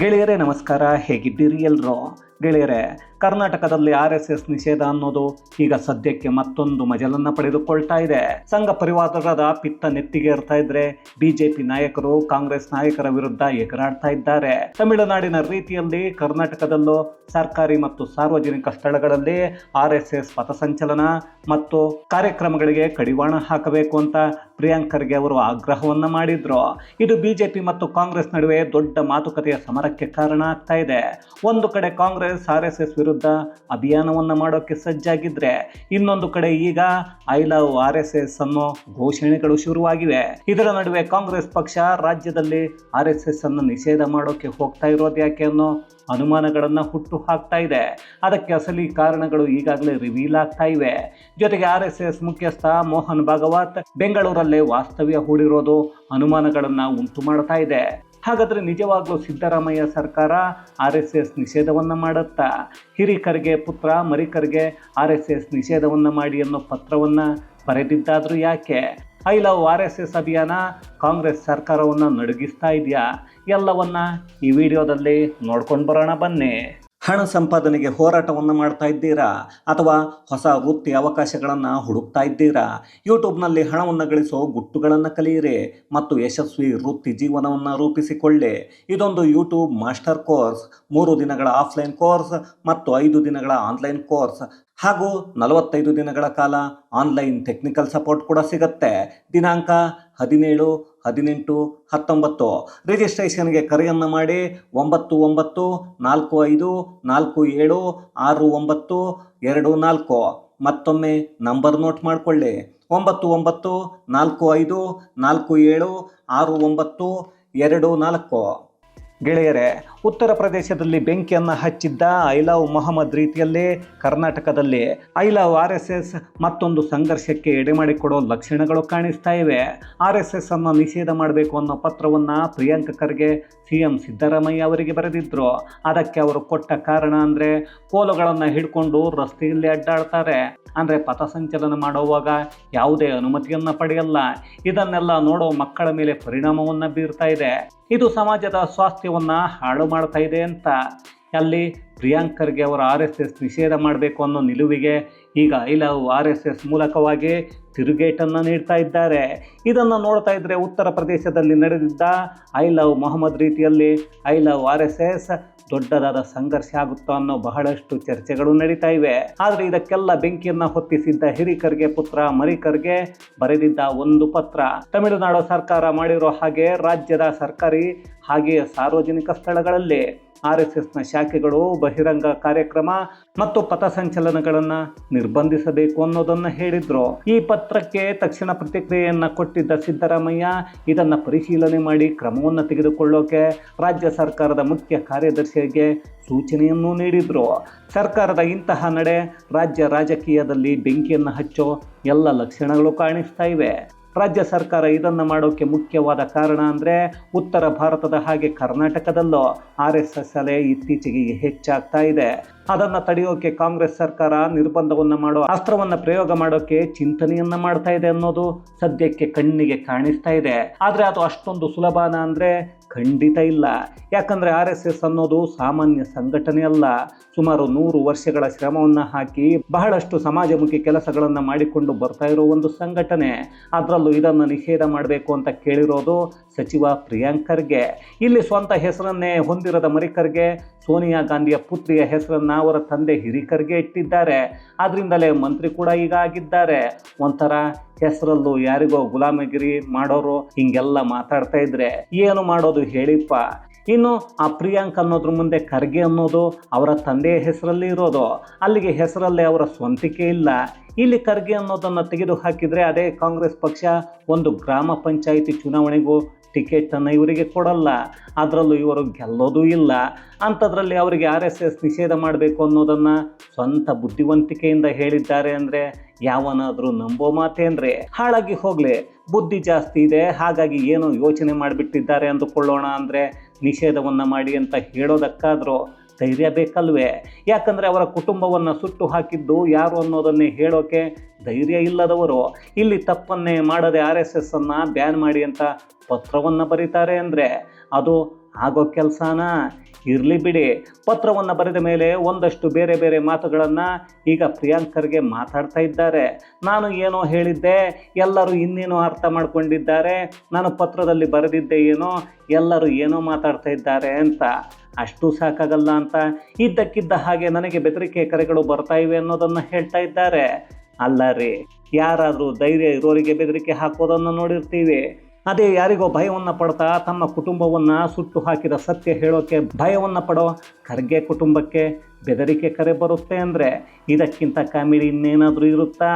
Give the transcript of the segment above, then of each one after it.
ಗೆಳೆಯರೇ, ನಮಸ್ಕಾರ. ಹೇಗಿದ್ದೀರಿ ಎಲ್ಲರು ಗೆಳೆಯರೇ, ಕರ್ನಾಟಕದಲ್ಲಿ ಆರ್ ಎಸ್ ಎಸ್ ನಿಷೇಧ ಅನ್ನೋದು ಈಗ ಸದ್ಯಕ್ಕೆ ಮತ್ತೊಂದು ಮಜಲನ್ನ ಪಡೆದುಕೊಳ್ತಾ ಇದೆ. ಸಂಘ ಪರಿವಾರದ ಪಿತ್ತ ನೆತ್ತಿಗೆ ಇರ್ತಾ ಇದ್ರೆ ಬಿಜೆಪಿ ನಾಯಕರು, ಕಾಂಗ್ರೆಸ್ ನಾಯಕರ ವಿರುದ್ಧ ಎಗರಾಡ್ತಾ ಇದ್ದಾರೆ. ತಮಿಳುನಾಡಿನ ರೀತಿಯಲ್ಲಿ ಕರ್ನಾಟಕದಲ್ಲೂ ಸರ್ಕಾರಿ ಮತ್ತು ಸಾರ್ವಜನಿಕ ಸ್ಥಳಗಳಲ್ಲಿ ಆರ್ ಎಸ್ ಎಸ್ ಪಥಸಂಚಲನ ಮತ್ತು ಕಾರ್ಯಕ್ರಮಗಳಿಗೆ ಕಡಿವಾಣ ಹಾಕಬೇಕು ಅಂತ ಪ್ರಿಯಾಂಕ್ ಖರ್ಗೆ ಅವರು ಆಗ್ರಹವನ್ನ ಮಾಡಿದ್ರು. ಇದು ಬಿಜೆಪಿ ಮತ್ತು ಕಾಂಗ್ರೆಸ್ ನಡುವೆ ದೊಡ್ಡ ಮಾತುಕತೆಯ ಸಮರಕ್ಕೆ ಕಾರಣ ಆಗ್ತಾ ಇದೆ. ಒಂದು ಕಡೆ ಕಾಂಗ್ರೆಸ್, ಆರ್ ಎಸ್ ಎಸ್ ವಿರುದ್ಧ ಅಭಿಯಾನವನ್ನ ಮಾಡೋಕೆ ಸಜ್ಜಾಗಿದ್ರೆ, ಇನ್ನೊಂದು ಕಡೆ ಈಗ I love R S S ಅನ್ನೋ ಘೋಷಣೆಗಳು ಶುರುವಾಗಿವೆ. ಇದರ ನಡುವೆ ಕಾಂಗ್ರೆಸ್ ಪಕ್ಷ ರಾಜ್ಯದಲ್ಲಿ ಆರ್ ಎಸ್ ಅನ್ನು ನಿಷೇಧ ಮಾಡೋಕೆ ಹೋಗ್ತಾ ಇರೋದು ಯಾಕೆ ಅನ್ನೋ ಅನುಮಾನಗಳನ್ನ ಹುಟ್ಟು ಹಾಕ್ತಾ ಇದೆ. ಅದಕ್ಕೆ ಅಸಲಿ ಕಾರಣಗಳು ಈಗಾಗಲೇ ರಿವೀಲ್ ಆಗ್ತಾ ಇವೆ. ಜೊತೆಗೆ ಆರ್ ಎಸ್ ಎಸ್ ಮುಖ್ಯಸ್ಥ ಮೋಹನ್ ಭಾಗವತ್ ಬೆಂಗಳೂರಲ್ಲೇ ವಾಸ್ತವ್ಯ ಹೂಡಿರೋದು ಅನುಮಾನಗಳನ್ನು ಉಂಟು ಮಾಡ್ತಾ ಇದೆ. ಹಾಗಾದರೆ ನಿಜವಾಗ್ಲೂ ಸಿದ್ದರಾಮಯ್ಯ ಸರ್ಕಾರ ಆರ್ ಎಸ್ ಎಸ್ ನಿಷೇಧವನ್ನು ಮಾಡುತ್ತಾ? ಹಿರಿಕರಿಗೆ ಪುತ್ರ ಮರಿಕರಿಗೆ ಆರ್ ಎಸ್ ಎಸ್ ನಿಷೇಧವನ್ನು ಮಾಡಿ ಅನ್ನೋ ಪತ್ರವನ್ನು ಬರೆದಿದ್ದಾದರೂ ಯಾಕೆ? I love R S S ಅಭಿಯಾನ ಕಾಂಗ್ರೆಸ್ ಸರ್ಕಾರವನ್ನು ನಡುಗಿಸ್ತಾ ಇದೆಯಾ? ಎಲ್ಲವನ್ನ ಈ ವಿಡಿಯೋದಲ್ಲಿ ನೋಡ್ಕೊಂಡು ಬರೋಣ ಬನ್ನಿ. ಹಣ ಸಂಪಾದನೆಗೆ ಹೋರಾಟವನ್ನು ಮಾಡ್ತಾ ಇದ್ದೀರಾ? ಅಥವಾ ಹೊಸ ವೃತ್ತಿ ಅವಕಾಶಗಳನ್ನು ಹುಡುಕ್ತಾ ಇದ್ದೀರಾ? ಯೂಟ್ಯೂಬ್ನಲ್ಲಿ ಹಣವನ್ನು ಗಳಿಸೋ ಗುಟ್ಟುಗಳನ್ನು ಕಲಿಯಿರಿ ಮತ್ತು ಯಶಸ್ವಿ ವೃತ್ತಿ ಜೀವನವನ್ನು ರೂಪಿಸಿಕೊಳ್ಳಿ. ಇದೊಂದು ಯೂಟ್ಯೂಬ್ ಮಾಸ್ಟರ್ ಕೋರ್ಸ್. ಮೂರು ದಿನಗಳ ಆಫ್ಲೈನ್ ಕೋರ್ಸ್ ಮತ್ತು ಐದು ದಿನಗಳ ಆನ್ಲೈನ್ ಕೋರ್ಸ್. ಹಾಗೂ ನಲವತ್ತೈದು ದಿನಗಳ ಕಾಲ ಆನ್ಲೈನ್ ಟೆಕ್ನಿಕಲ್ ಸಪೋರ್ಟ್ ಕೂಡ ಸಿಗುತ್ತೆ. ದಿನಾಂಕ ಹದಿನೇಳು ಹದಿನೆಂಟು ಹತ್ತೊಂಬತ್ತು. ರಿಜಿಸ್ಟ್ರೇಷನ್ಗೆ ಕರೆಯನ್ನು ಮಾಡಿ ಒಂಬತ್ತು ಒಂಬತ್ತು ನಾಲ್ಕು ಐದು ನಾಲ್ಕು ಏಳು ಆರು ಒಂಬತ್ತು ಎರಡು ನಾಲ್ಕು. ಮತ್ತೊಮ್ಮೆ ನಂಬರ್ ನೋಟ್ ಮಾಡಿಕೊಳ್ಳಿ. ಒಂಬತ್ತು ಒಂಬತ್ತು ನಾಲ್ಕು ಐದು ನಾಲ್ಕು ಏಳು ಆರು ಒಂಬತ್ತು ಎರಡು ನಾಲ್ಕು. ಗೆಳೆಯರೇ, ಉತ್ತರ ಪ್ರದೇಶದಲ್ಲಿ ಬೆಂಕಿಯನ್ನು ಹಚ್ಚಿದ್ದ ಐ ಲವ್ ಮೊಹಮ್ಮದ್ ರೀತಿಯಲ್ಲಿ ಕರ್ನಾಟಕದಲ್ಲಿ I love R S S ಮತ್ತೊಂದು ಸಂಘರ್ಷಕ್ಕೆ ಎಡೆಮಾಡಿಕೊಡೋ ಲಕ್ಷಣಗಳು ಕಾಣಿಸ್ತಾ ಇವೆ. ಆರ್ ಎಸ್ ಎಸ್ ಅನ್ನು ನಿಷೇಧ ಮಾಡಬೇಕು ಅನ್ನೋ ಪತ್ರವನ್ನು ಪ್ರಿಯಾಂಕ ಖರ್ಗೆ ಸಿ ಎಂ ಸಿದ್ದರಾಮಯ್ಯ ಅವರಿಗೆ ಬರೆದಿದ್ದರು ಅದಕ್ಕೆ ಅವರು ಕೊಟ್ಟ ಕಾರಣ ಅಂದರೆ ಕೋಲುಗಳನ್ನು ಹಿಡ್ಕೊಂಡು ರಸ್ತೆಯಲ್ಲಿ ಅಡ್ಡಾಡ್ತಾರೆ. ಅಂದರೆ ಪಥಸಂಚಲನ ಮಾಡುವಾಗ ಯಾವುದೇ ಅನುಮತಿಯನ್ನು ಪಡೆಯಲ್ಲ. ಇದನ್ನೆಲ್ಲ ನೋಡೋ ಮಕ್ಕಳ ಮೇಲೆ ಪರಿಣಾಮವನ್ನು ಬೀರ್ತಾ ಇದೆ. ಇದು ಸಮಾಜದ ಸ್ವಾಸ್ಥ್ಯವನ್ನು ಹಾಳು ಮಾಡ್ತಾ ಇದೆ ಅಂತ ಅಲ್ಲಿ ಪ್ರಿಯಾಂಕ್ ಖರ್ಗೆ ಅವರ ಆರ್ ಎಸ್ ಎಸ್ ನಿಷೇಧ ಮಾಡಬೇಕು ಅನ್ನೋ ನಿಲುವಿಗೆ ಈಗ I love R S S ಮೂಲಕವಾಗಿ ತಿರುಗೇಟನ್ನು ನೀಡ್ತಾ ಇದ್ದಾರೆ. ಇದನ್ನು ನೋಡ್ತಾ ಇದ್ದರೆ ಉತ್ತರ ಪ್ರದೇಶದಲ್ಲಿ ನಡೆದಿದ್ದ ಐ ಲವ್ ಮೊಹಮ್ಮದ್ ರೀತಿಯಲ್ಲಿ I love R S S ದೊಡ್ಡದಾದ ಸಂಘರ್ಷ ಆಗುತ್ತೋ ಅನ್ನೋ ಬಹಳಷ್ಟು ಚರ್ಚೆಗಳು ನಡೀತಾ ಇವೆ. ಆದರೆ ಇದಕ್ಕೆಲ್ಲ ಬೆಂಕಿಯನ್ನು ಹೊತ್ತಿಸಿದ್ದ ಹಿರಿಕರ್ಗೆ ಪುತ್ರ ಮರಿಕರ್ಗೆ ಬರೆದಿದ್ದ ಒಂದು ಪತ್ರ. ತಮಿಳುನಾಡು ಸರ್ಕಾರ ಮಾಡಿರೋ ಹಾಗೆ ರಾಜ್ಯದ ಸರ್ಕಾರಿ ಹಾಗೆಯೇ ಸಾರ್ವಜನಿಕ ಸ್ಥಳಗಳಲ್ಲಿ ಆರ್ ಎಸ್ ಎಸ್ನ ಶಾಖೆಗಳು, ಬಹಿರಂಗ ಕಾರ್ಯಕ್ರಮ ಮತ್ತು ಪಥಸಂಚಲನಗಳನ್ನು ನಿರ್ಬಂಧಿಸಬೇಕು ಅನ್ನೋದನ್ನು ಹೇಳಿದ್ರು. ಈ ಪತ್ರಕ್ಕೆ ತಕ್ಷಣ ಪ್ರತಿಕ್ರಿಯೆಯನ್ನು ಕೊಟ್ಟಿದ್ದ ಸಿದ್ದರಾಮಯ್ಯ, ಇದನ್ನು ಪರಿಶೀಲನೆ ಮಾಡಿ ಕ್ರಮವನ್ನು ತೆಗೆದುಕೊಳ್ಳೋಕೆ ರಾಜ್ಯ ಸರ್ಕಾರದ ಮುಖ್ಯ ಕಾರ್ಯದರ್ಶಿಗೆ ಸೂಚನೆಯನ್ನು ನೀಡಿದ್ರು. ಸರ್ಕಾರದ ಇಂತಹ ನಡೆ ರಾಜ್ಯ ರಾಜಕೀಯದಲ್ಲಿ ಬೆಂಕಿಯನ್ನು ಹಚ್ಚೋ ಎಲ್ಲ ಲಕ್ಷಣಗಳು ಕಾಣಿಸ್ತಾ ಇವೆ. ರಾಜ್ಯ ಸರ್ಕಾರ ಇದನ್ನು ಮಾಡೋಕ್ಕೆ ಮುಖ್ಯವಾದ ಕಾರಣ ಅಂದರೆ ಉತ್ತರ ಭಾರತದ ಹಾಗೆ ಕರ್ನಾಟಕದಲ್ಲೂ ಆರ್ ಎಸ್ ಎಸ್ ಅಲೆ ಇತ್ತೀಚೆಗೆ ಹೆಚ್ಚಾಗ್ತಾ ಇದೆ. ಅದನ್ನು ತಡೆಯೋಕೆ ಕಾಂಗ್ರೆಸ್ ಸರ್ಕಾರ ನಿರ್ಬಂಧವನ್ನು ಮಾಡೋ ಅಸ್ತ್ರವನ್ನು ಪ್ರಯೋಗ ಮಾಡೋಕೆ ಚಿಂತನೆಯನ್ನ ಮಾಡ್ತಾ ಇದೆ ಅನ್ನೋದು ಸದ್ಯಕ್ಕೆ ಕಣ್ಣಿಗೆ ಕಾಣಿಸ್ತಾ ಇದೆ. ಆದರೆ ಅದು ಅಷ್ಟೊಂದು ಸುಲಭನ ಅಂದರೆ ಖಂಡಿತ ಇಲ್ಲ. ಯಾಕಂದರೆ ಆರ್ ಎಸ್ ಎಸ್ ಅನ್ನೋದು ಸಾಮಾನ್ಯ ಸಂಘಟನೆ ಅಲ್ಲ. ಸುಮಾರು ನೂರು ವರ್ಷಗಳ ಶ್ರಮವನ್ನು ಹಾಕಿ ಬಹಳಷ್ಟು ಸಮಾಜಮುಖಿ ಕೆಲಸಗಳನ್ನು ಮಾಡಿಕೊಂಡು ಬರ್ತಾ ಇರೋ ಒಂದು ಸಂಘಟನೆ. ಅದರಲ್ಲೂ ಇದನ್ನು ನಿಷೇಧ ಮಾಡಬೇಕು ಅಂತ ಕೇಳಿರೋದು ಸಚಿವ ಪ್ರಿಯಾಂಕ್ ಖರ್ಗೆ. ಇಲ್ಲಿ ಸ್ವಂತ ಹೆಸರನ್ನೇ ಹೊಂದಿರದ ಮರಿಕರ್ಗೆ ಸೋನಿಯಾ ಗಾಂಧಿಯ ಪುತ್ರಿಯ ಹೆಸರನ್ನ ಅವರ ತಂದೆ ಹಿರಿಕರ್ಗೆ ಇಟ್ಟಿದ್ದಾರೆ. ಆದ್ರಿಂದಲೇ ಮಂತ್ರಿ ಕೂಡ ಈಗ ಆಗಿದ್ದಾರೆ. ಒಂಥರ ಹೆಸರಲ್ಲೂ ಯಾರಿಗೋ ಗುಲಾಮಗಿರಿ ಮಾಡೋರು ಹಿಂಗೆಲ್ಲ ಮಾತಾಡ್ತಾ ಇದ್ರೆ ಏನು ಮಾಡೋದು ಹೇಳಿಪ್ಪ. ಇನ್ನು ಆ ಪ್ರಿಯಾಂಕ್ ಅನ್ನೋದ್ರ ಮುಂದೆ ಖರ್ಗೆ ಅನ್ನೋದು ಅವರ ತಂದೆಯ ಹೆಸರಲ್ಲಿ ಇರೋದು. ಅಲ್ಲಿಗೆ ಹೆಸರಲ್ಲೇ ಅವರ ಸ್ವಂತಿಕೆ ಇಲ್ಲ. ಇಲ್ಲಿ ಖರ್ಗೆ ಅನ್ನೋದನ್ನು ತೆಗೆದು ಹಾಕಿದರೆ ಅದೇ ಕಾಂಗ್ರೆಸ್ ಪಕ್ಷ ಒಂದು ಗ್ರಾಮ ಪಂಚಾಯಿತಿ ಚುನಾವಣೆಗೂ ಟಿಕೆಟನ್ನು ಇವರಿಗೆ ಕೊಡಲ್ಲ, ಅದರಲ್ಲೂ ಇವರು ಗೆಲ್ಲೋದೂ ಇಲ್ಲ. ಅಂಥದ್ರಲ್ಲಿ ಅವರಿಗೆ ಆರ್ ಎಸ್ ಎಸ್ ನಿಷೇಧ ಮಾಡಬೇಕು ಅನ್ನೋದನ್ನು ಸ್ವಂತ ಬುದ್ಧಿವಂತಿಕೆಯಿಂದ ಹೇಳಿದ್ದಾರೆ ಅಂದರೆ ಯಾವನಾದರೂ ನಂಬೋ ಮಾತೇನ್ರಿ ಹಾಳಾಗಿ ಹೋಗಲಿ, ಬುದ್ಧಿ ಜಾಸ್ತಿ ಇದೆ, ಹಾಗಾಗಿ ಏನೋ ಯೋಚನೆ ಮಾಡಿಬಿಟ್ಟಿದ್ದಾರೆ ಅಂದುಕೊಳ್ಳೋಣ ಅಂದರೆ ನಿಷೇಧವನ್ನು ಮಾಡಿ ಅಂತ ಹೇಳೋದಕ್ಕಾದರೂ ಧೈರ್ಯ ಬೇಕಲ್ವೇ? ಯಾಕಂದರೆ ಅವರ ಕುಟುಂಬವನ್ನು ಸುಟ್ಟು ಹಾಕಿದ್ದು ಯಾರು ಅನ್ನೋದನ್ನೇ ಹೇಳೋಕೆ ಧೈರ್ಯ ಇಲ್ಲದವರು. ಇಲ್ಲಿ ತಪ್ಪನ್ನೇ ಮಾಡದೆ ಆರ್ ಎಸ್ ಎಸ್ಸನ್ನು ಬ್ಯಾನ್ ಮಾಡಿ ಅಂತ ಪತ್ರವನ್ನು ಬರೀತಾರೆ ಅಂದರೆ ಅದು ಆಗೋ ಕೆಲಸನ? ಇರಲಿ ಬಿಡಿ. ಪತ್ರವನ್ನು ಬರೆದ ಮೇಲೆ ಒಂದಷ್ಟು ಬೇರೆ ಬೇರೆ ಮಾತುಗಳನ್ನು ಈಗ ಪ್ರಿಯಾಂಕರ್ಗೆ ಮಾತಾಡ್ತಾ ಇದ್ದಾರೆ. ನಾನು ಏನೋ ಹೇಳಿದ್ದೆ, ಎಲ್ಲರೂ ಇನ್ನೇನೋ ಅರ್ಥ ಮಾಡ್ಕೊಂಡಿದ್ದಾರೆ, ನಾನು ಪತ್ರದಲ್ಲಿ ಬರೆದಿದ್ದೆ ಏನೋ, ಎಲ್ಲರೂ ಏನೋ ಮಾತಾಡ್ತಾ ಇದ್ದಾರೆ ಅಂತ. ಅಷ್ಟು ಸಾಕಾಗಲ್ಲ ಅಂತ ಇದ್ದಕ್ಕಿದ್ದ ಹಾಗೆ ನನಗೆ ಬೆದರಿಕೆ ಕರೆಗಳು ಬರ್ತಾ ಇವೆ ಅನ್ನೋದನ್ನು ಹೇಳ್ತಾ ಇದ್ದಾರೆ. ಅಲ್ಲ ರೀ, ಯಾರಾದರೂ ಧೈರ್ಯ ಇರೋರಿಗೆ ಬೆದರಿಕೆ ಹಾಕೋದನ್ನು ನೋಡಿರ್ತೀವಿ. ಅದೇ ಯಾರಿಗೋ ಭಯವನ್ನು ಪಡ್ತಾ ತಮ್ಮ ಕುಟುಂಬವನ್ನು ಸುಟ್ಟು ಹಾಕಿದ ಸತ್ಯ ಹೇಳೋಕ್ಕೆ ಭಯವನ್ನು ಪಡೋ ಖರ್ಗೆ ಕುಟುಂಬಕ್ಕೆ ಬೆದರಿಕೆ ಕರೆ ಬರುತ್ತೆ ಅಂದರೆ ಇದಕ್ಕಿಂತ ಕಾಮಿಡಿ ಇನ್ನೇನಾದರೂ ಇರುತ್ತಾ?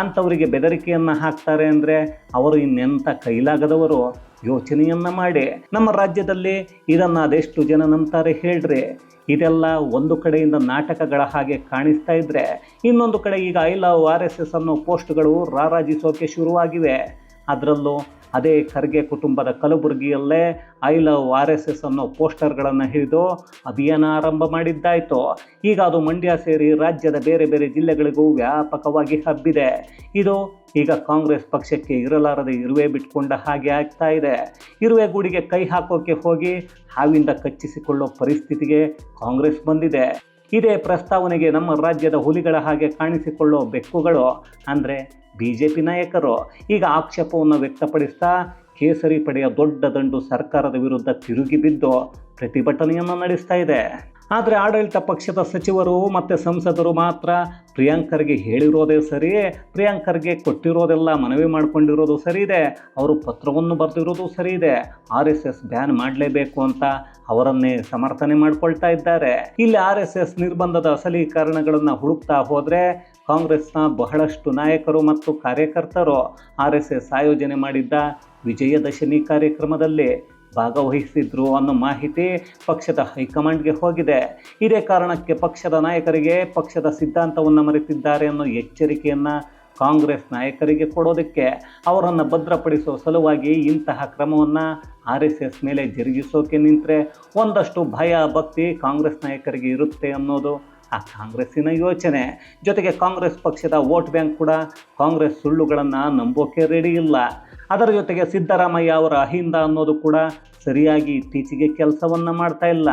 ಅಂಥವರಿಗೆ ಬೆದರಿಕೆಯನ್ನು ಹಾಕ್ತಾರೆ ಅಂದರೆ ಅವರು ಇನ್ನೆಂಥ ಕೈಲಾಗದವರು? ಯೋಚನೆಯನ್ನು ಮಾಡಿ. ನಮ್ಮ ರಾಜ್ಯದಲ್ಲಿ ಇದನ್ನು ಅದೆಷ್ಟು ಜನ ನಂಬ್ತಾರೆ ಹೇಳ್ರಿ. ಇದೆಲ್ಲ ಒಂದು ಕಡೆಯಿಂದ ನಾಟಕಗಳ ಹಾಗೆ ಕಾಣಿಸ್ತಾ ಇದ್ದರೆ ಇನ್ನೊಂದು ಕಡೆ ಈಗ I love R S S ಅನ್ನೋ ಪೋಸ್ಟ್ಗಳು ರಾರಾಜಿಸೋಕೆ ಶುರುವಾಗಿವೆ. ಅದರಲ್ಲೂ ಅದೇ ಖರ್ಗೆ ಕುಟುಂಬದ ಕಲಬುರಗಿಯಲ್ಲೇ I love R S S ಅನ್ನೋ ಪೋಸ್ಟರ್ಗಳನ್ನು ಹಿಡಿದು ಅಭಿಯಾನ ಆರಂಭ ಮಾಡಿದ್ದಾಯಿತು. ಈಗ ಅದು ಮಂಡ್ಯ ಸೇರಿ ರಾಜ್ಯದ ಬೇರೆ ಬೇರೆ ಜಿಲ್ಲೆಗಳಿಗೂ ವ್ಯಾಪಕವಾಗಿ ಹಬ್ಬಿದೆ. ಇದು ಈಗ ಕಾಂಗ್ರೆಸ್ ಪಕ್ಷಕ್ಕೆ ಇರಲಾರದೆ ಇರುವೆ ಬಿಟ್ಕೊಂಡ ಹಾಗೆ ಆಗ್ತಾ ಇದೆ. ಇರುವೆ ಗೂಡಿಗೆ ಕೈ ಹಾಕೋಕೆ ಹೋಗಿ ಹಾವಿಂದ ಕಚ್ಚಿಸಿಕೊಳ್ಳೋ ಪರಿಸ್ಥಿತಿಗೆ ಕಾಂಗ್ರೆಸ್ ಬಂದಿದೆ. ಇದೇ ಪ್ರಸ್ತಾವನೆಗೆ ನಮ್ಮ ರಾಜ್ಯದ ಹುಲಿಗಳ ಹಾಗೆ ಕಾಣಿಸಿಕೊಳ್ಳೋ ಬೆಕ್ಕುಗಳು ಅಂದರೆ ಬಿ ಜೆ ಪಿ ನಾಯಕರು. ಈಗ ಆಕ್ಷೇಪವನ್ನು ವ್ಯಕ್ತಪಡಿಸ್ತಾ ಕೇಸರಿ ಪಡೆಯ ದೊಡ್ಡ ದಂಡು ಸರ್ಕಾರದ ವಿರುದ್ಧ ತಿರುಗಿ ಬಿದ್ದು ಪ್ರತಿಭಟನೆಯನ್ನು ನಡೆಸ್ತಾ ಇದೆ. ಆದರೆ ಆಡಳಿತ ಪಕ್ಷದ ಸಚಿವರು ಮತ್ತು ಸಂಸದರು ಮಾತ್ರ ಪ್ರಿಯಾಂಕರ್ಗೆ ಹೇಳಿರೋದೇ ಸರಿ, ಪ್ರಿಯಾಂಕರ್ಗೆ ಕೊಟ್ಟಿರೋದೆಲ್ಲ ಮನವಿ ಮಾಡಿಕೊಂಡಿರೋದು ಸರಿ ಇದೆ, ಅವರು ಪತ್ರವನ್ನು ಬರೆದಿರೋದು ಸರಿ ಇದೆ, ಆರ್ ಎಸ್ ಎಸ್ ಬ್ಯಾನ್ ಮಾಡಲೇಬೇಕು ಅಂತ ಅವರನ್ನೇ ಸಮರ್ಥನೆ ಮಾಡಿಕೊಳ್ತಾ ಇದ್ದಾರೆ. ಇಲ್ಲಿ ಆರ್ ಎಸ್ ಎಸ್ ನಿರ್ಬಂಧದ ಅಸಲಿ ಕಾರಣಗಳನ್ನು ಹುಡುಕ್ತಾ ಹೋದರೆ ಕಾಂಗ್ರೆಸ್ನ ಬಹಳಷ್ಟು ನಾಯಕರು ಮತ್ತು ಕಾರ್ಯಕರ್ತರು ಆರ್ ಎಸ್ ಎಸ್ ಆಯೋಜನೆ ಮಾಡಿದ್ದ ವಿಜಯದಶಮಿ ಕಾರ್ಯಕ್ರಮದಲ್ಲಿ ಭಾಗವಹಿಸಿದ್ರು ಅನ್ನೋ ಮಾಹಿತಿ ಪಕ್ಷದ ಹೈಕಮಾಂಡ್ಗೆ ಹೋಗಿದೆ. ಇದೇ ಕಾರಣಕ್ಕೆ ಪಕ್ಷದ ನಾಯಕರಿಗೆ ಪಕ್ಷದ ಸಿದ್ಧಾಂತವನ್ನು ಮರೆತಿದ್ದಾರೆ ಅನ್ನೋ ಎಚ್ಚರಿಕೆಯನ್ನು ಕಾಂಗ್ರೆಸ್ ನಾಯಕರಿಗೆ ಕೊಡೋದಕ್ಕೆ ಅವರನ್ನು ಭದ್ರಪಡಿಸುವ ಸಲುವಾಗಿ ಇಂತಹ ಕ್ರಮವನ್ನು ಆರ್ ಎಸ್ ಎಸ್ ಮೇಲೆ ಜರುಗಿಸೋಕೆ ನಿಂತರೆ ಒಂದಷ್ಟು ಭಯ, ಭಕ್ತಿ ಕಾಂಗ್ರೆಸ್ ನಾಯಕರಿಗೆ ಇರುತ್ತೆ ಅನ್ನೋದು ಆ ಕಾಂಗ್ರೆಸ್ಸಿನ ಯೋಚನೆ. ಜೊತೆಗೆ ಕಾಂಗ್ರೆಸ್ ಪಕ್ಷದ ವೋಟ್ ಬ್ಯಾಂಕ್ ಕೂಡ ಕಾಂಗ್ರೆಸ್ ಸುಳ್ಳುಗಳನ್ನು ನಂಬೋಕೆ ರೆಡಿ ಇಲ್ಲ. ಅದರ ಜೊತೆಗೆ ಸಿದ್ದರಾಮಯ್ಯ ಅವರ ಅಹಿಂದ ಅನ್ನೋದು ಕೂಡ ಸರಿಯಾಗಿ ಇತ್ತೀಚೆಗೆ ಕೆಲಸವನ್ನು ಮಾಡ್ತಾ ಇಲ್ಲ.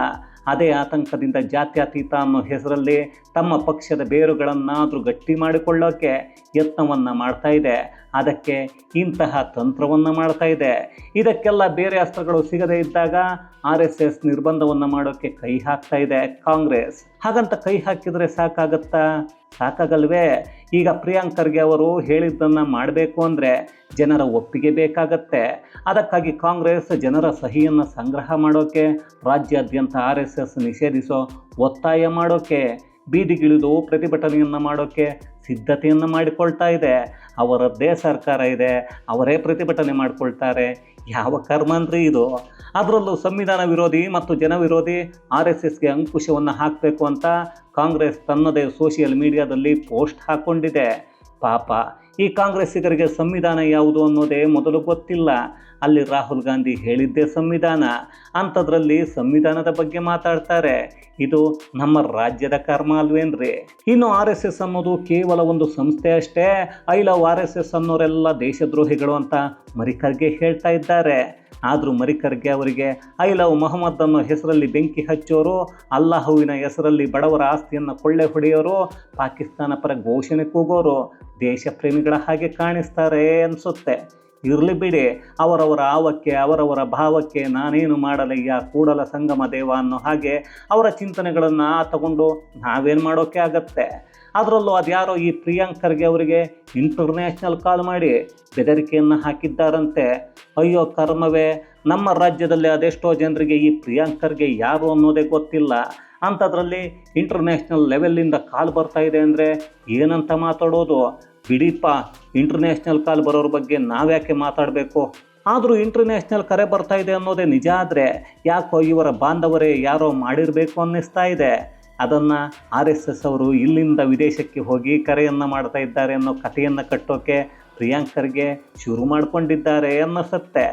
ಅದೇ ಆತಂಕದಿಂದ ಜಾತ್ಯತೀತ ಅನ್ನೋ ಹೆಸರಲ್ಲಿ ತಮ್ಮ ಪಕ್ಷದ ಬೇರುಗಳನ್ನಾದರೂ ಗಟ್ಟಿ ಮಾಡಿಕೊಳ್ಳೋಕ್ಕೆ ಯತ್ನವನ್ನು ಮಾಡ್ತಾ ಇದೆ. ಅದಕ್ಕೆ ಇಂತಹ ತಂತ್ರವನ್ನು ಮಾಡ್ತಾ ಇದೆ. ಇದಕ್ಕೆಲ್ಲ ಬೇರೆ ಅಸ್ತ್ರಗಳು ಸಿಗದೇ ಇದ್ದಾಗ ಆರ್ ಎಸ್ ಎಸ್ ನಿರ್ಬಂಧವನ್ನು ಮಾಡೋಕ್ಕೆ ಕೈ ಹಾಕ್ತಾ ಇದೆ ಕಾಂಗ್ರೆಸ್. ಹಾಗಂತ ಕೈ ಹಾಕಿದರೆ ಸಾಕಾಗತ್ತಾ? ಸಾಕಾಗಲ್ವೇ? ಈಗ ಪ್ರಿಯಾಂಕರ್ಗೆ ಅವರು ಹೇಳಿದ್ದನ್ನು ಮಾಡಬೇಕು ಅಂದರೆ ಜನರ ಒಪ್ಪಿಗೆ ಬೇಕಾಗತ್ತೆ. ಅದಕ್ಕಾಗಿ ಕಾಂಗ್ರೆಸ್ ಜನರ ಸಹಿಯನ್ನು ಸಂಗ್ರಹ ಮಾಡೋಕ್ಕೆ ರಾಜ್ಯಾದ್ಯಂತ ಆರ್ ಎಸ್ ಎಸ್ ನಿಷೇಧಿಸೋ ಒತ್ತಾಯ ಮಾಡೋಕ್ಕೆ ಬೀದಿಗಿಳಿದು ಪ್ರತಿಭಟನೆಯನ್ನು ಮಾಡೋಕ್ಕೆ ಸಿದ್ಧತೆಯನ್ನು ಮಾಡಿಕೊಳ್ತಾ ಇದೆ, ಅವರದ್ದೇ ಸರ್ಕಾರ ಇದೆ, ಅವರೇ ಪ್ರತಿಭಟನೆ ಮಾಡಿಕೊಳ್ತಾರೆ. ಯಾವ ಕರ್ಮಂದ್ರಿ ಇದು? ಅದರಲ್ಲೂ ಸಂವಿಧಾನ ವಿರೋಧಿ ಮತ್ತು ಜನವಿರೋಧಿ ಆರ್ ಎಸ್ ಎಸ್ಗೆ ಅಂಕುಶವನ್ನು ಹಾಕಬೇಕು ಅಂತ ಕಾಂಗ್ರೆಸ್ ತನ್ನದೇ ಸೋಷಿಯಲ್ ಮೀಡಿಯಾದಲ್ಲಿ ಪೋಸ್ಟ್ ಹಾಕ್ಕೊಂಡಿದೆ. ಪಾಪ, ಈ ಕಾಂಗ್ರೆಸ್ಸಿಗರಿಗೆ ಸಂವಿಧಾನ ಯಾವುದು ಅನ್ನೋದೇ ಮೊದಲು ಗೊತ್ತಿಲ್ಲ. ಅಲ್ಲಿ ರಾಹುಲ್ ಗಾಂಧಿ ಹೇಳಿದ್ದೇ ಸಂವಿಧಾನ. ಅಂಥದ್ರಲ್ಲಿ ಸಂವಿಧಾನದ ಬಗ್ಗೆ ಮಾತಾಡ್ತಾರೆ. ಇದು ನಮ್ಮ ರಾಜ್ಯದ ಕರ್ಮ ಅಲ್ವೇನ್ರಿ ಇನ್ನು ಆರ್ ಎಸ್ ಎಸ್ ಅನ್ನೋದು ಕೇವಲ ಒಂದು ಸಂಸ್ಥೆ ಅಷ್ಟೇ. I love R S S ಅನ್ನೋರೆಲ್ಲ ದೇಶದ್ರೋಹಿಗಳು ಅಂತ ಮರಿಕರ್ಗೆ ಹೇಳ್ತಾ ಇದ್ದಾರೆ. ಆದರೂ ಮರಿಕರ್ಗೆ ಅವರಿಗೆ ಐ ಲವ್ ಮೊಹಮ್ಮದ್ ಅನ್ನೋ ಹೆಸರಲ್ಲಿ ಬೆಂಕಿ ಹಚ್ಚೋರು, ಅಲ್ಲಾಹುವಿನ ಹೆಸರಲ್ಲಿ ಬಡವರ ಆಸ್ತಿಯನ್ನು ಕೊಳ್ಳೆ ಹೊಡೆಯೋರು, ಪಾಕಿಸ್ತಾನ ಪರ ಘೋಷಣೆ ಕೂಗೋರು ದೇಶ ಪ್ರೇಮಿಗಳ ಹಾಗೆ ಕಾಣಿಸ್ತಾರೆ ಅನಿಸುತ್ತೆ. ಇರಲಿ ಬಿಡಿ. ಅವರವರ ಆವಕ್ಕೆ, ಅವರವರ ಭಾವಕ್ಕೆ ನಾನೇನು ಮಾಡಲಯ್ಯ ಕೂಡಲ ಸಂಗಮ ದೇವ ಅನ್ನೋ ಹಾಗೆ ಅವರ ಚಿಂತನೆಗಳನ್ನು ತಗೊಂಡು ನಾವೇನು ಮಾಡೋಕ್ಕೆ ಆಗತ್ತೆ? ಅದರಲ್ಲೂ ಅದ್ಯಾರೋ ಈ ಪ್ರಿಯಾಂಕರ್ಗೆ ಅವರಿಗೆ ಇಂಟರ್ನ್ಯಾಷನಲ್ ಕಾಲ್ ಮಾಡಿ ಬೆದರಿಕೆಯನ್ನು ಹಾಕಿದ್ದಾರಂತೆ. ಅಯ್ಯೋ ಕರ್ಮವೇ, ನಮ್ಮ ರಾಜ್ಯದಲ್ಲಿ ಅದೆಷ್ಟೋ ಜನರಿಗೆ ಈ ಪ್ರಿಯಾಂಕರ್ಗೆ ಯಾರು ಅನ್ನೋದೇ ಗೊತ್ತಿಲ್ಲ. ಅಂಥದ್ರಲ್ಲಿ ಇಂಟರ್ನ್ಯಾಷನಲ್ ಲೆವೆಲ್ಲಿಂದ ಕಾಲ್ ಬರ್ತಾ ಇದೆ ಅಂದರೆ ಏನಂತ ಮಾತಾಡೋದು? ಬಿಡಿಪ್ಪ ಇಂಟರ್ನ್ಯಾಷನಲ್ ಕಾಲ್ ಬರೋರ ಬಗ್ಗೆ ನಾವ್ಯಾಕೆ ಮಾತಾಡಬೇಕು? ಆದರೂ ಇಂಟರ್ನ್ಯಾಷನಲ್ ಕರೆ ಬರ್ತಾ ಇದೆ ಅನ್ನೋದೇ ನಿಜ ಆದರೆ ಯಾಕೋ ಇವರ ಬಾಂಧವರೇ ಯಾರೋ ಮಾಡಿರಬೇಕು ಅನ್ನಿಸ್ತಾ ಇದೆ. ಅದನ್ನು ಆರ್ ಎಸ್ ಎಸ್ ಅವರು ಇಲ್ಲಿಂದ ವಿದೇಶಕ್ಕೆ ಹೋಗಿ ಕರೆಯನ್ನು ಮಾಡ್ತಾ ಇದ್ದಾರೆ ಅನ್ನೋ ಕಥೆಯನ್ನು ಕಟ್ಟೋಕೆ ಪ್ರಿಯಾಂಕರ್ಗೆ ಶುರು ಮಾಡಿಕೊಂಡಿದ್ದಾರೆ ಅನ್ನಿಸುತ್ತೆ.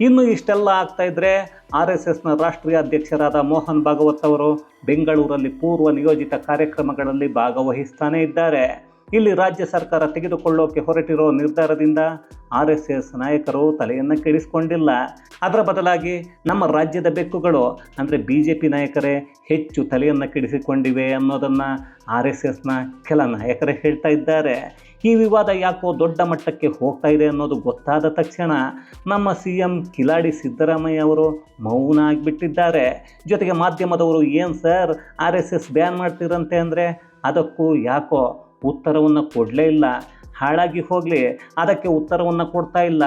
ಇನ್ನು ಇಷ್ಟೆಲ್ಲ ಆಗ್ತಾ ಇದ್ರೆ ಆರ್ ಎಸ್ ಎಸ್ನ ರಾಷ್ಟ್ರೀಯ ಅಧ್ಯಕ್ಷರಾದ ಮೋಹನ್ ಭಾಗವತ್ ಅವರು ಬೆಂಗಳೂರಲ್ಲಿ ಪೂರ್ವ ನಿಯೋಜಿತ ಕಾರ್ಯಕ್ರಮಗಳಲ್ಲಿ ಭಾಗವಹಿಸ್ತಾನೇ ಇದ್ದಾರೆ. ಇಲ್ಲಿ ರಾಜ್ಯ ಸರ್ಕಾರ ತೆಗೆದುಕೊಳ್ಳೋಕೆ ಹೊರಟಿರೋ ನಿರ್ಧಾರದಿಂದ ಆರ್ ಎಸ್ ಎಸ್ ನಾಯಕರು ತಲೆಯನ್ನು ಕೆಡಿಸಿಕೊಂಡಿಲ್ಲ. ಅದರ ಬದಲಾಗಿ ನಮ್ಮ ರಾಜ್ಯದ ಬೆಕ್ಕುಗಳು, ಅಂದರೆ ಬಿ ಜೆ ಪಿ ನಾಯಕರೇ, ಹೆಚ್ಚು ತಲೆಯನ್ನು ಕೆಡಿಸಿಕೊಂಡಿವೆ ಅನ್ನೋದನ್ನು ಆರ್ ಎಸ್ ಎಸ್ನ ಕೆಲ ನಾಯಕರೇ ಹೇಳ್ತಾ ಇದ್ದಾರೆ. ಈ ವಿವಾದ ಯಾಕೋ ದೊಡ್ಡ ಮಟ್ಟಕ್ಕೆ ಹೋಗ್ತಾ ಇದೆ ಅನ್ನೋದು ಗೊತ್ತಾದ ತಕ್ಷಣ ನಮ್ಮ ಸಿ ಎಂ ಕಿಲಾಡಿ ಸಿದ್ದರಾಮಯ್ಯ ಅವರು ಮೌನ ಆಗಿಬಿಟ್ಟಿದ್ದಾರೆ. ಜೊತೆಗೆ ಮಾಧ್ಯಮದವರು ಏನು sir R S S ban ಮಾಡ್ತಿರಂತೆ ಅಂದರೆ ಅದಕ್ಕೂ ಯಾಕೋ ಉತ್ತರವನ್ನು ಕೊಡಲೇ ಇಲ್ಲ. ಹಾಳಾಗಿ ಹೋಗಲಿ, ಅದಕ್ಕೆ ಉತ್ತರವನ್ನು ಕೊಡ್ತಾ ಇಲ್ಲ.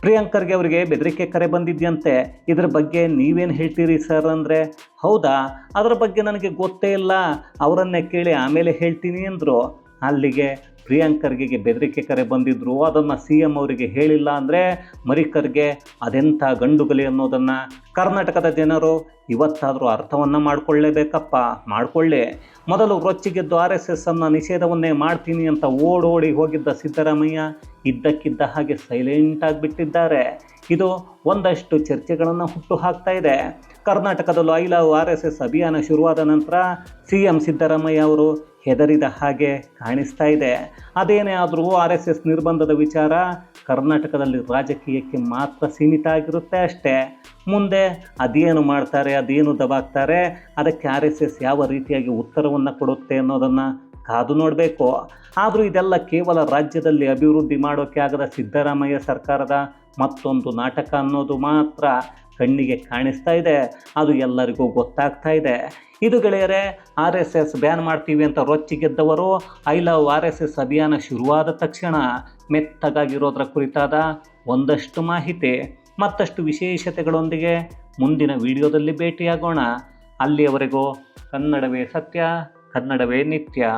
ಪ್ರಿಯಾಂಕರ್ಗೆ ಅವರಿಗೆ ಬೆದರಿಕೆ ಕರೆ ಬಂದಿದ್ಯಂತೆ. ಇದ್ರ ಬಗ್ಗೆ ನೀವೇನು ಹೇಳ್ತೀರಿ ಸರ್ ಅಂದರೆ, ಹೌದಾ? ಅದರ ಬಗ್ಗೆ ನನಗೆ ಗೊತ್ತೇ ಇಲ್ಲ. ಅವರನ್ನೇ ಕೇಳಿ ಆಮೇಲೆ ಹೇಳ್ತೀನಿ ಅಂದರು. ಅಲ್ಲಿಗೆ ಪ್ರಿಯಾಂಕರ್ಗೆ ಬೆದರಿಕೆ ಕರೆ ಬಂದಿದ್ದರು ಅದನ್ನು ಸಿ ಎಂ ಅವರಿಗೆ ಹೇಳಿಲ್ಲ ಅಂದರೆ ಮರಿಕರ್ಗೆ ಅದೆಂಥ ಗಂಡುಗಲಿ ಅನ್ನೋದನ್ನು ಕರ್ನಾಟಕದ ಜನರು ಇವತ್ತಾದರೂ ಅರ್ಥವನ್ನು ಮಾಡಿಕೊಳ್ಳೇಬೇಕಪ್ಪ, ಮಾಡಿಕೊಳ್ಳಿ. ಮೊದಲು ರೊಚ್ಚಿಗೆದ್ದು ಆರ್ ಎಸ್ ಎಸ್ ಅನ್ನು ನಿಷೇಧವನ್ನೇ ಮಾಡ್ತೀನಿ ಅಂತ ಓಡೋಡಿ ಹೋಗಿದ್ದ ಸಿದ್ದರಾಮಯ್ಯ ಇದ್ದಕ್ಕಿದ್ದ ಹಾಗೆ ಸೈಲೆಂಟ್ ಆಗಿಬಿಟ್ಟಿದ್ದಾರೆ. ಇದು ಒಂದಷ್ಟು ಚರ್ಚೆಗಳನ್ನು ಹುಟ್ಟು ಹಾಕ್ತಾ ಇದೆ. ಕರ್ನಾಟಕದಲ್ಲೂ I love R S S ಅಭಿಯಾನ ಶುರುವಾದ ನಂತರ ಸಿ ಎಂ ಸಿದ್ದರಾಮಯ್ಯ ಅವರು ಹೆದರಿದ ಹಾಗೆ ಕಾಣಿಸ್ತಾ ಇದೆ. ಅದೇನೇ ಆದರೂ ಆರ್ ಎಸ್ ಎಸ್ ನಿರ್ಬಂಧದ ವಿಚಾರ ಕರ್ನಾಟಕದಲ್ಲಿ ರಾಜಕೀಯಕ್ಕೆ ಮಾತ್ರ ಸೀಮಿತ ಆಗಿರುತ್ತೆ ಅಷ್ಟೇ. ಮುಂದೆ ಅದೇನು ಮಾಡ್ತಾರೆ, ಅದೇನು ದಬಾಕ್ತಾರೆ ಅದಕ್ಕೆ ಆರ್ ಎಸ್ ಎಸ್ ಯಾವ ರೀತಿಯಾಗಿ ಉತ್ತರವನ್ನು ಕೊಡುತ್ತೆ ಅನ್ನೋದನ್ನು ಕಾದು ನೋಡಬೇಕು. ಆದರೂ ಇದೆಲ್ಲ ಕೇವಲ ರಾಜ್ಯದಲ್ಲಿ ಅಭಿವೃದ್ಧಿ ಮಾಡೋಕ್ಕೆ ಆಗದ ಸಿದ್ದರಾಮಯ್ಯ ಸರ್ಕಾರದ ಮತ್ತೊಂದು ನಾಟಕ ಅನ್ನೋದು ಮಾತ್ರ. ಕಣ್ಣಿಗೆ ಕಾಣಿಸ್ತಾ ಇದೆ. ಅದು ಎಲ್ಲರಿಗೂ ಗೊತ್ತಾಗ್ತಾ ಇದೆ. ಇದು ಗೆಳೆಯರೆ, ಆರ್ ಎಸ್ ಎಸ್ ಬ್ಯಾನ್ ಮಾಡ್ತೀವಿ ಅಂತ ರೊಚ್ಚಿಗೆದ್ದವರು I love R S S ಅಭಿಯಾನ ಶುರುವಾದ ತಕ್ಷಣ ಮೆತ್ತಗಾಗಿರೋದ್ರ ಕುರಿತಾದ ಒಂದಷ್ಟು ಮಾಹಿತಿ. ಮತ್ತಷ್ಟು ವಿಶೇಷತೆಗಳೊಂದಿಗೆ ಮುಂದಿನ ವಿಡಿಯೋದಲ್ಲಿ ಭೇಟಿಯಾಗೋಣ. ಅಲ್ಲಿಯವರೆಗೂ ಕನ್ನಡವೇ ಸತ್ಯ, ಕನ್ನಡವೇ ನಿತ್ಯ.